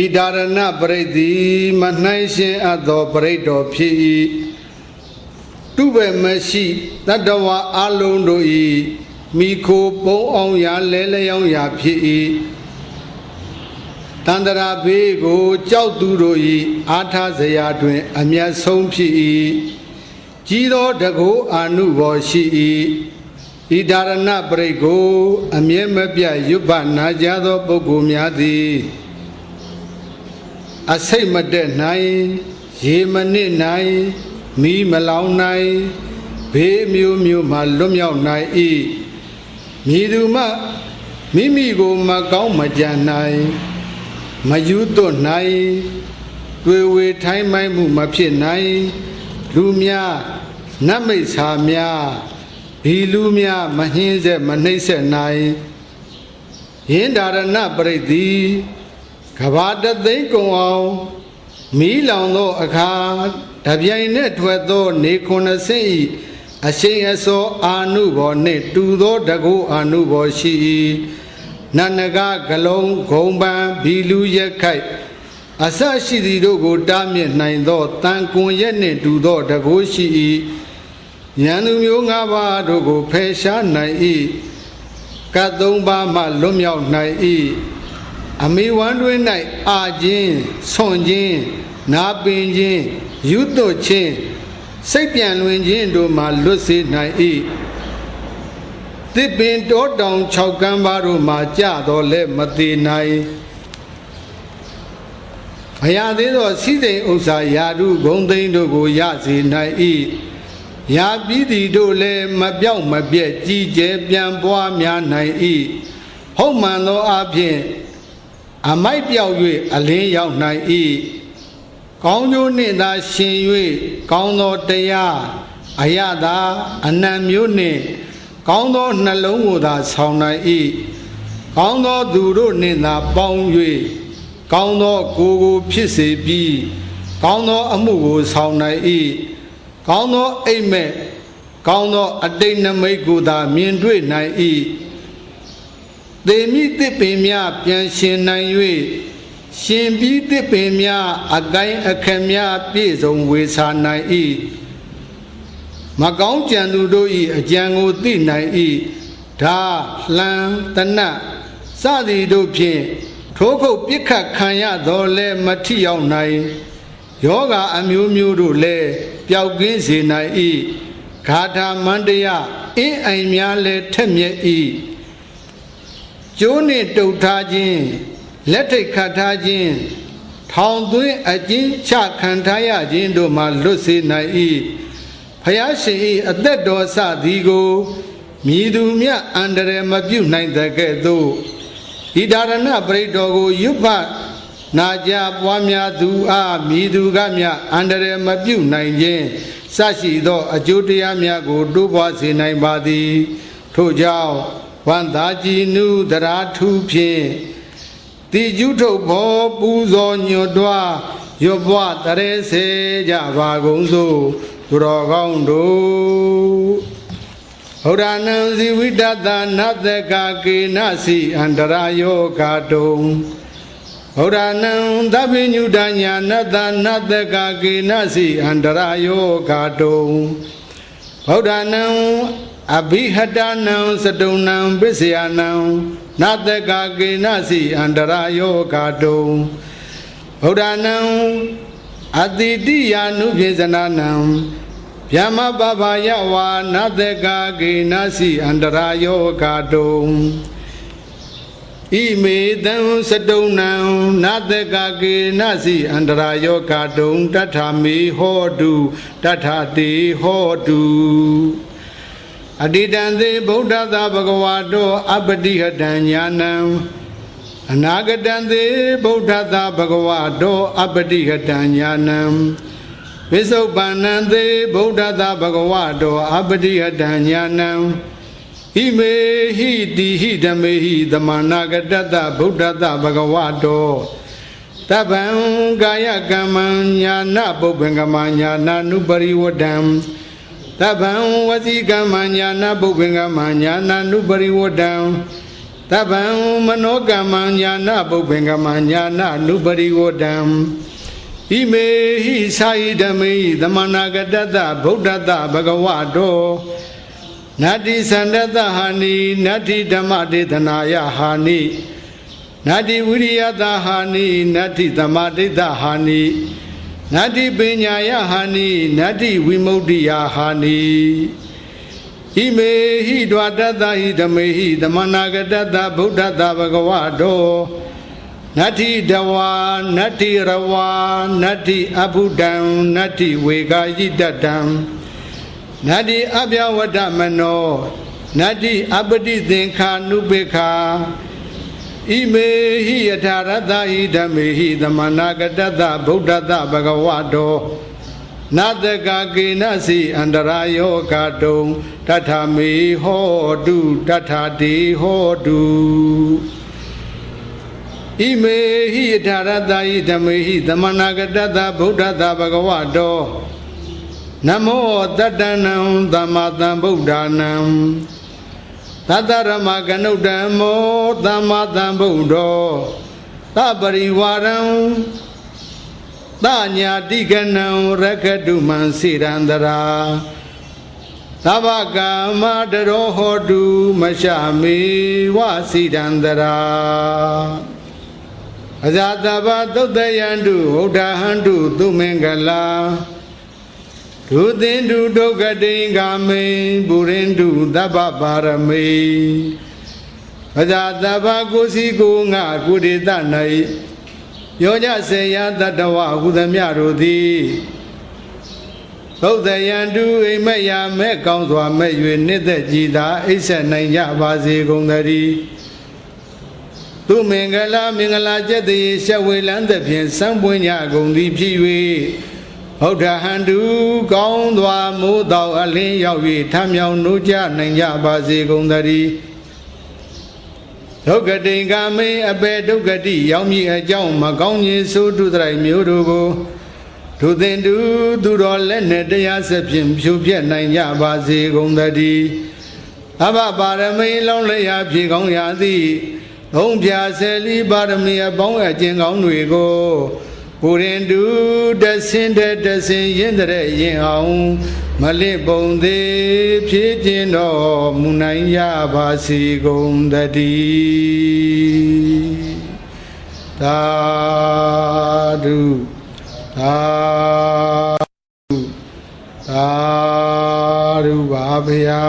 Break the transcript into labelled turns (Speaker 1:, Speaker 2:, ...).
Speaker 1: ဤဒါရဏပရိသေမနှိုင်းရှင်အပ်သောပရိတော်ဖြစ်၏တုဘယ်မရှိတတ္တဝါအလုံးတို့၏မိခိုပုံအောင်ရာလဲလျောင်းရာဖြစ်၏တန္တရာဘေးကိုကြောက်သူတို့၏အာထာဇရာတွင် အမျက်ဆုံးဖြစ်၏ကြီးသောတကုအာနုဘောရှိ၏ဤဒါရဏပရိတ်ကို အမြဲမပြတ်ရွတ်ပနာကြသောပုဂ္ဂိုလ်များသည် အစိတ်မတက်နိုင် ရေမနစ်နိုင်မီးမလောင်နိုင်ဘေးမျိုးမျိုးမှလွတ်မြောက်နိုင်၏မြည်သူမှမိမိကိုမကောင်းမကြံနိုင်မယူသွတ်နိုင်တွေ့ဝေထိုင်းမိုင်းမှုမဖြစ်နိုင် လူများနတ်မိတ်ဆာများဒီလူများမဟင်းဆက်မနှိမ့်ဆက်နိုင်ယင်းဒါရဏပရိသေ ကဘာတသိမ့်ကုံအောင်မီးလောင်သောအခါတပြိုင်နက်ထွက်သော နေခုနှစ်ဆင့်ဤအရှိန်အစောအာနုဘောနှင့်တူသောတကုအာနုဘောရှိ၏နန္နကဂလုံးဂုံပံဘီလူရက်ခိုက်အစရှိသည်တို့ကိုတားမြစ်နိုင်သောတန်ကွန်ရက်နှင့်တူသောတကုရှိ၏ဉာဏ်သူမျိုး၅ပါးတို့ကိုဖယ်ရှားနိုင်၏ကတ်သုံးပါးမှလွတ်မြောက်နိုင်၏ အမိဝမ်းတွင်၌အာခြင်းဆွန်ခြင်းနာပင်ခြင်းယူသွတ်ခြင်းစိတ်ပြန်လွင်ခြင်းတို့မှလွတ်စေနိုင်၏သစ်ပင်တောတောင်၆ကမ်းပါးတို့မှကြတော်လဲမသေးနိုင်မရသေးသောစီစိန်ဥစ္စာယာရုဂုံသိန်းတို့ကိုရစေနိုင်၏ရာပြီးသည်တို့လည်းမပြောက်မပြက်ကြည်ကျဲပြန်ပွားများနိုင်၏ဟုတ်မှန်သောအဖြစ် အမိုက်ပြောက်၍အလင်းရောက်နိုင်၏ကောင်းကျိုးနှင့်သာရှင်၍ကောင်းသောတရားအယတာအနံမျိုးနှင့်ကောင်းသောနှလုံးကိုသာဆောင်နိုင်၏ကောင်းသောသူတို့နှင့်သာပေါင်း၍ကောင်းသောကိုယ်ကိုဖြစ်စေပြီးကောင်းသောအမှုကိုဆောင်နိုင်၏ကောင်းသောအိမ်မက်ကောင်းသောအတိတ်နမိတ်ကိုသာမြင်တွေ့နိုင်၏ သေမိသစ်ပင်များပြန်ရှင်နိုင်၍ရှင်ပြီးသစ်ပင်များအကိုင်းအခက်များပြည့်စုံဝေစာနိုင်၏မကောင်းကြံသူတို့၏အကြံကိုသိနိုင်၏ဓာလှံတနတ်စသည်တို့ဖြင့်ထိုးခုတ်ပြစ်ခတ်ခံရတော်လဲမထီရောက်နိုင်ယောဂအမျိုးမျိုးတို့လည်းပျောက်ကင်းစေနိုင်၏ဂါထာမန္တယအင်းအိမ်များလည်းထက်မြက်၏ ကျိုးနှင့်တုတ်ထားခြင်းလက်ထိတ်ခတ်ထားခြင်းထောင်သွင်းအကျဉ်းချခံထားရခြင်းတို့မှလွတ်စေနိုင်၏ဖယားရှင်၏အသက်တော်စသည်ကိုမြည်သူမြအန္တရာယ်မပြုတ်နိုင်တဲ့ကဲ့သို့ဒီဒါရဏပရိတော်ကိုရွတ်ဖနာကြပွားများသူအားမြည်သူကမြအန္တရာယ်မပြုတ်နိုင်ခြင်းစရှိသော အကျိုးတရားများကိုတိုးပွားစေနိုင်ပါသည် ထို့ကြောင့် ဝန္တာကြည်နုတရာထုဖြင့်တိကျုထုတ်ဘောပူဇော်ညွတ်တွားရွတ်ဘွားတရေစေကြပါကုန်သို့သူတော်ကောင်းတို့ဟောရဏံဇိဝိတတနတကကေနစီအန္တရာယောဂတုံဗုဒ္ဓနံသဗ္ဗညုတညာနတနတကကေနစီအန္တရာယောဂတုံဗုဒ္ဓနံ အဘိဟတနံစတုံနံပစ္စယနံနတကကေနစီအန္တရာယောဂတုံဗုဒ္ဓနံအတိတိယာနုပြေဇနာနံဗျမပပယဝါနတကကေနစီအန္တရာယောဂတုံဣမေတံစတုံနံနတကကေနစီအန္တရာယောဂတုံတထမေဟောတုတထတေဟောတု အတိတံသေဗုဒ္ဓသာဘဂဝါတောအပတိဟတံညာနံအနာဂတံသေဗုဒ္ဓသာဘဂဝါတောအပတိဟတံညာနံဝိသုပန္နံသေဗုဒ္ဓသာဘဂဝါတောအပတိဟတံညာနံဟိမေဟိတိဟိဓမေဟိသမနာကတတဗုဒ္ဓတဘဂဝတောတပံကာယကမ္မညာနာပုပ္ပံကမညာနာနုပရိဝတံ တပံဝစီကမ္မညာနာပုပ္ပံကမညာနာနုပရိဝတံတတပံမနောကမ္မညာနာပုပ္ပင်ကမညာနာနုပရိဝတံဣမေဟိသာယိဓမ္မေဟိသမဏဂတတဗုဒ္ဓတဘဂဝတောနတ္တိသန္တတဟာနိနတ္တိဓမ္မဒေသနာယဟာနိနတ္တိဝိရိယတဟာနိနတ္တိသမဒိဋ္ဌဟာနိ နတ္တိပညာယဟာနိနတ္တိဝိမု ക്തി ယဟာနိဣမေဟိဒွာတတဟိဓမေဟိသမဏဂတတဗုဒ္ဓတဘဂဝတောနတ္ထိတဝါနတ္ထိရဝါနတ္ထိအဘုဒံနတ္ထိဝေကာယိတတံနတ္ထိအပြဝတ္တမနောနတ္ထိအပတိသင်္ခာနုပေခာ ဣမေဟိယထာရတဟိဓမေဟိသမဏဂတတဗုဒ္ဓတဘဂဝတောနတကကေနစီအန္တရာယောဂတုံတထမေဟောတုတထတိဟောတုဣမေဟိယထာရတဟိဓမေဟိသမဏဂတတဗုဒ္ဓတဘဂဝတောနမောတတ္တနံသမ္မာသမ္ဗုဒ္ဓနံ သတ္တရမကနုတ္တမောသမ္မာသမ္ဗုဒ္ဓောသပရိဝါရံသညာတိကနံရခတုမံစိရန္တရာသဗ္ဗကာမတရောဟောတုမရှမေဝစိရန္တရာအဇာတဗသုတ်တယန္တုဗုဒ္ဓဟန္တုသူမင်္ဂလာ ဒုသင်္တုဒုက္ကတိင်္ဂမေပုရိန္တုသဗ္ဗပါရမေပဇာတဗကိုစီကိုငါကုရိတ၌ယောညစေယတတဝဟုသမျှတို့သည်ဘုဒ္ဓယံတုအိမ်မက်ရမဲ့ကောင်းစွာမဲ့၍နှစ်သက်ကြည်သာအိပ်ဆက်နိုင်ကြပါစေကုန်သတည်းသူမင်္ဂလာမင်္ဂလာကျက်တည်းရှဝေလန်းသဖြင့်စံပွင့်ကြကုန်သည်ဖြစ်၍ ဘုဒ္ဓဟန္တုကောင်းစွာမိုးတော်အလင်းရောက်၍ထမြောင်နိုးကြနိုင်ကြပါစေကုန်သတည်းဒုက္ကတိင်္ဂမေအပေဒုက္ကတိရောက်မည်အကြောင်းမကောင်းခြင်းဆိုတုတရိုက်မျိုးတို့ကိုဒုသင်တုသူတော်လက်နဲ့တရားစဖြင့်ဖြူပြက်နိုင်ကြပါစေကုန်သတည်းအဘပါရမီလုံးလျာဖြေကောင်းရသည်ဘုံပြဆယ်လီပါရမီအပေါင်းအကျင့်ကောင်းတွေကို ပူရင်တုတဆင်းတဲ့တဆင်းရင်တဲ့ရင်အောင်မလစ်ပုံသေးဖြည့်ခြင်းတော်မူနိုင်ရပါစေကုန်တည်းသာဓုသာဓုသာဓုပါဗျာ